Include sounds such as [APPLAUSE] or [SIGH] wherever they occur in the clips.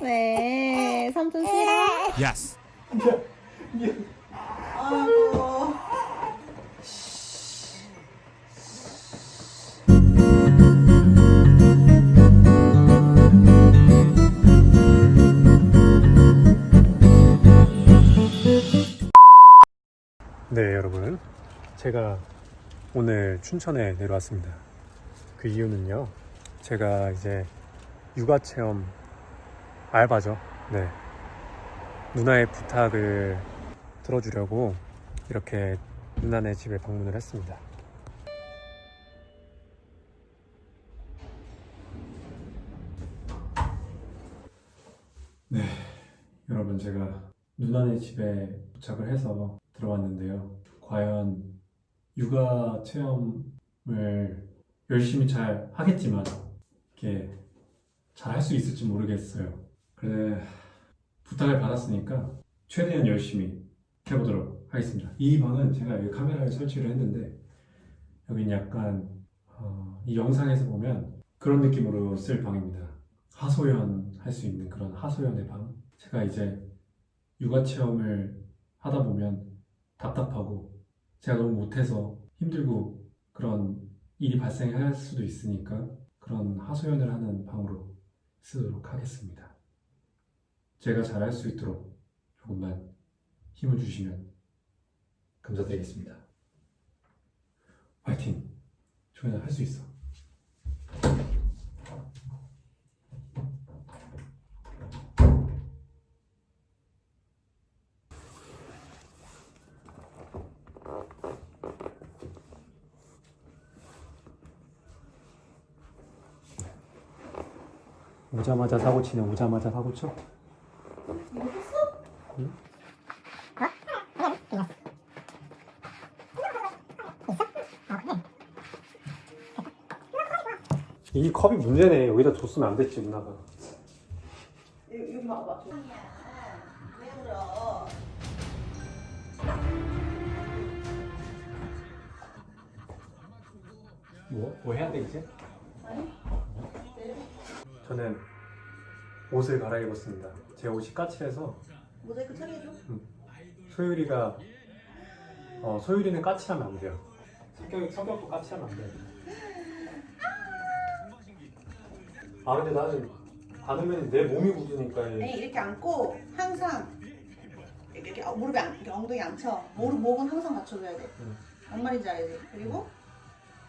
네, 삼촌 싫어? Yes. 아이고. 네, 여러분. 제가 오늘 춘천에 내려왔습니다. 그 이유는요. 제가 이제 육아 체험 알바죠. 네. 누나의 부탁을 들어주려고 이렇게 누나네 집에 방문을 했습니다. 네, 여러분 제가 누나네 집에 도착을 해서 들어왔는데요. 과연 육아 체험을 열심히 잘 하겠지만 이렇게 잘 할 수 있을지 모르겠어요. 그래 부탁을 받았으니까 최대한 열심히 해보도록 하겠습니다. 이 방은 제가 여기 카메라를 설치를 했는데 여기는 약간 어, 이 영상에서 보면 그런 느낌으로 쓸 방입니다. 하소연 할 수 있는 그런 하소연의 방. 제가 이제 육아 체험을 하다 보면 답답하고 제가 너무 못해서 힘들고 그런 일이 발생할 수도 있으니까 그런 하소연을 하는 방으로 쓰도록 하겠습니다. 제가 잘할 수 있도록 조금만 힘을 주시면 감사드리겠습니다. 화이팅! 조연아 할수 있어. 오자마자 사고 치네. 오자마자 사고 쳐. 응? 이 컵이 문제네. 여기다 줬으면 안 됐지, 누나가. 봐봐. 왜? 뭐? 뭐 해야 돼, 이제? 저는 옷을 갈아입었습니다. 제 옷이 까칠해서 모자이크 처리해줘. 소율이가 어, 소율이는 까칠하면 안 돼요. 성격, 성격도 까칠하면 안 돼요. 아 근데 나는 안으면 내 몸이 굳으니까 아니, 이렇게 앉고 항상 이렇게, 어, 무릎에 안, 이렇게 엉덩이 안 쳐. 무릎 목은 항상 받쳐줘야 돼. 응. 뭔 말인지 알지? 그리고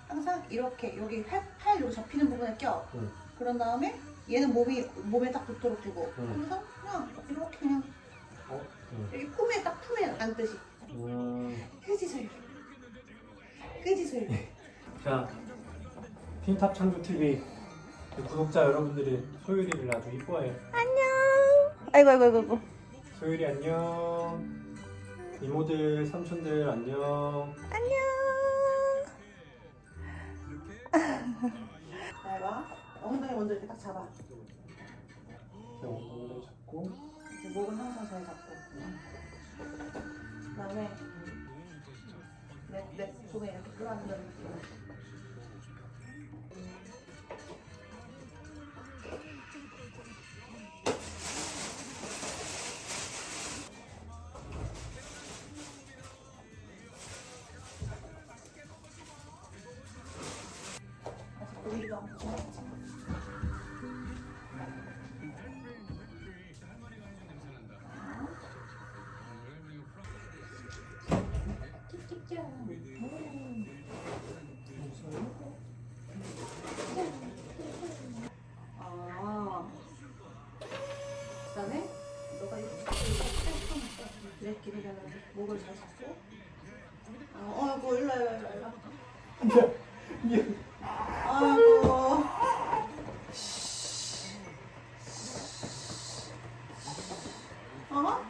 항상 이렇게 여기 팔, 팔 여기 접히는 부분에 껴. 응. 그런 다음에 얘는 몸이 몸에 딱 붙도록 두고. 응. 그래서 그냥 이렇게 그냥 어? 응. 여기 품에 딱 품에 앉듯이. 음, 그지 소율. 그지 소율. 자 틴탑 창조 TV 구독자 여러분들이 소율이를 아주 이뻐해요. 아이고 아이고 아이고. 아이고. 소율이 안녕. 이모들 삼촌들 안녕. 잘 봐. [LAUGHS] 엉덩이 먼저 이렇게 딱 잡아. 자, 엉덩이 잡고. 목은 항상 잘 잡고. 그다음에 내, 내 손에 이렇게 끌어안는 느낌. 목을 잘 잡고. 어, 어이구 일로 일로 일로 일로. 아이고. 어?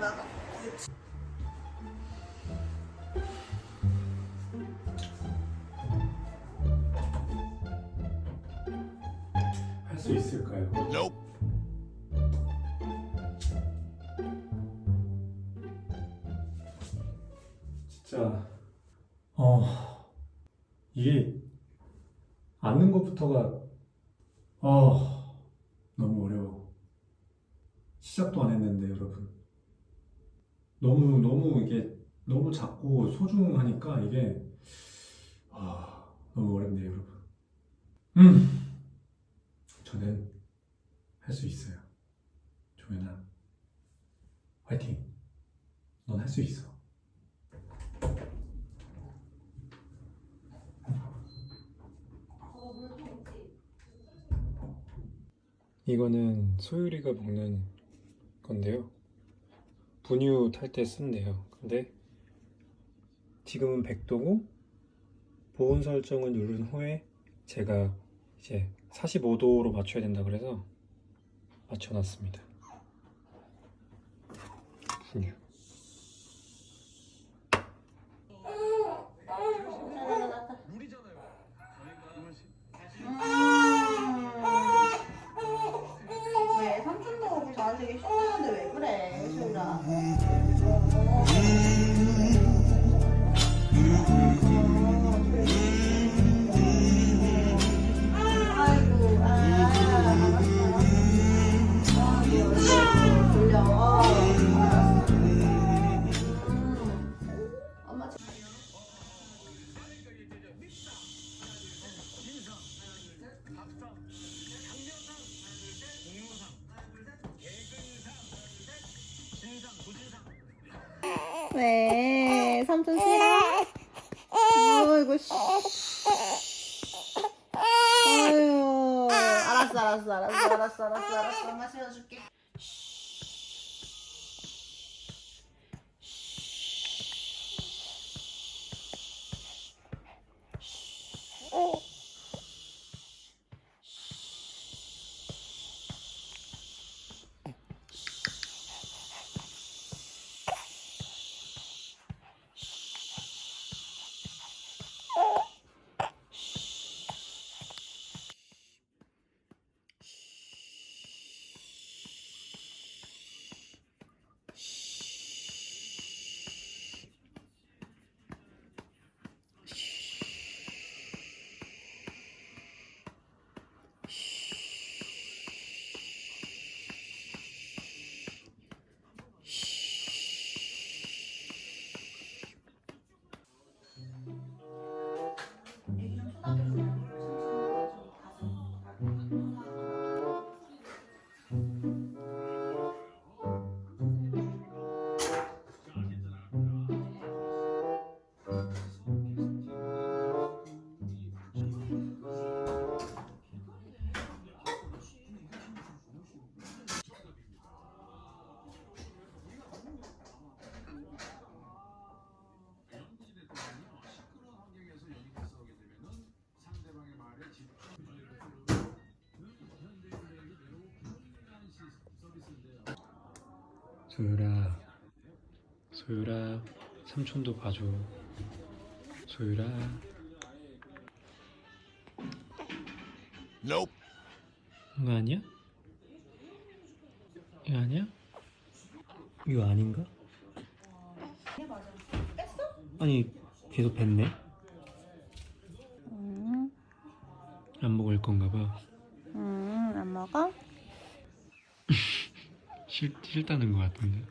나가. 할 수 있을까요? Nope. 진짜 어 이게 앉는 것부터 처음부터가 어 너무 어려워. 시작도 안 했는데 여러분 너무 너무 이게 너무 작고 소중하니까 이게 아 너무 어렵네요 여러분. 음 저는 할 수 있어요. 조연아 화이팅. 넌 할 수 있어. 이거는 소율이가 먹는 건데요. 분유 탈 때 쓴대요. 근데 지금은 100도고 보온 설정을 누른 후에 제가 이제 45도로 맞춰야 된다 그래서 맞춰놨습니다. 아유 알았어 알았어 알았어 알았어 알았어 알았어. 엄마 세워줄게 소율아, 소율아, 삼촌도 봐줘. 소율아. Nope. 이거 아니야? 이거 아니야? 이거 아닌가? 아니 계속 뱉네. 음, 안 먹을 건가 봐. 음, 안 먹어? 싫, 싫다는 것 같은데.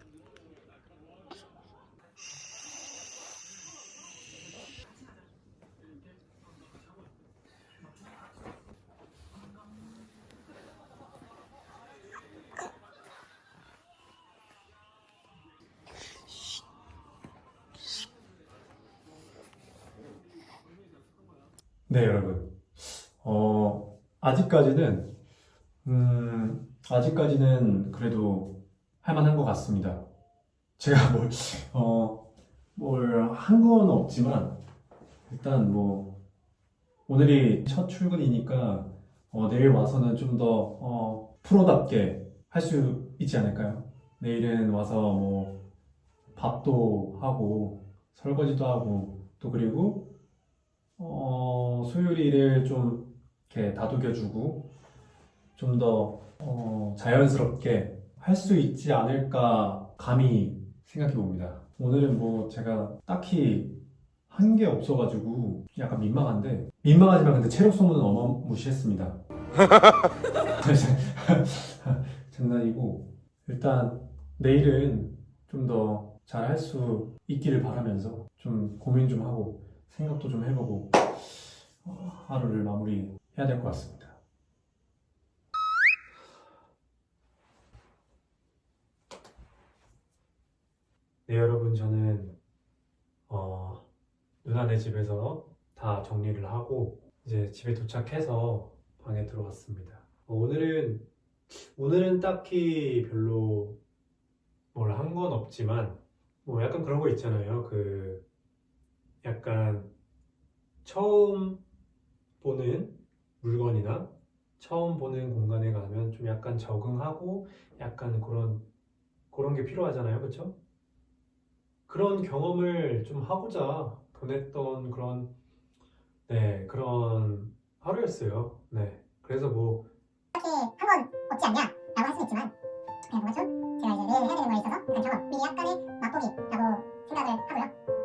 네, 여러분. 어, 아직까지는, 음, 아직까지는 그래도 할만한 것 같습니다. 제가 뭘, 어, 뭘 한 건 없지만, 일단 뭐, 오늘이 첫 출근이니까, 어, 내일 와서는 좀 더, 어, 프로답게 할 수 있지 않을까요? 내일은 와서 뭐, 밥도 하고, 설거지도 하고, 또 그리고, 어, 소율이를 좀 이렇게 다독여주고, 좀 더, 어, 자연스럽게 할 수 있지 않을까 감히 생각해 봅니다. 오늘은 뭐 제가 딱히 한 게 없어가지고 약간 민망한데 민망하지만 근데 체력 소모는 어마무시했습니다. [LAUGHS] 장난이고 일단 내일은 좀 더 잘 할 수 있기를 바라면서 좀 고민 좀 하고 생각도 좀 해보고 어, 하루를 마무리해야 될 것 같습니다. 네 여러분 저는 어, 누나네 집에서 다 정리를 하고 이제 집에 도착해서 방에 들어왔습니다. 어, 오늘은 오늘은 딱히 별로 뭘 한 건 없지만 뭐 약간 그런 거 있잖아요. 그 약간 처음 보는 물건이나 처음 보는 공간에 가면 좀 약간 적응하고 약간 그런 그런 게 필요하잖아요. 그렇죠? 그런 경험을 좀 하고자 보냈던 그런 네 그런 하루였어요. 네 그래서 뭐 한건 없지 않냐라고 할 수는 있지만 그냥 뭔가 좀 제가 이제 내일 해야 되는 거에 있어서 약간 경험 미리 약간의 맛보기라고 생각을 하고요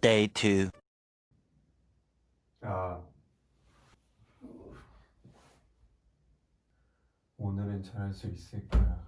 Day 2. 아 오늘은 잘할 수 있을 거야.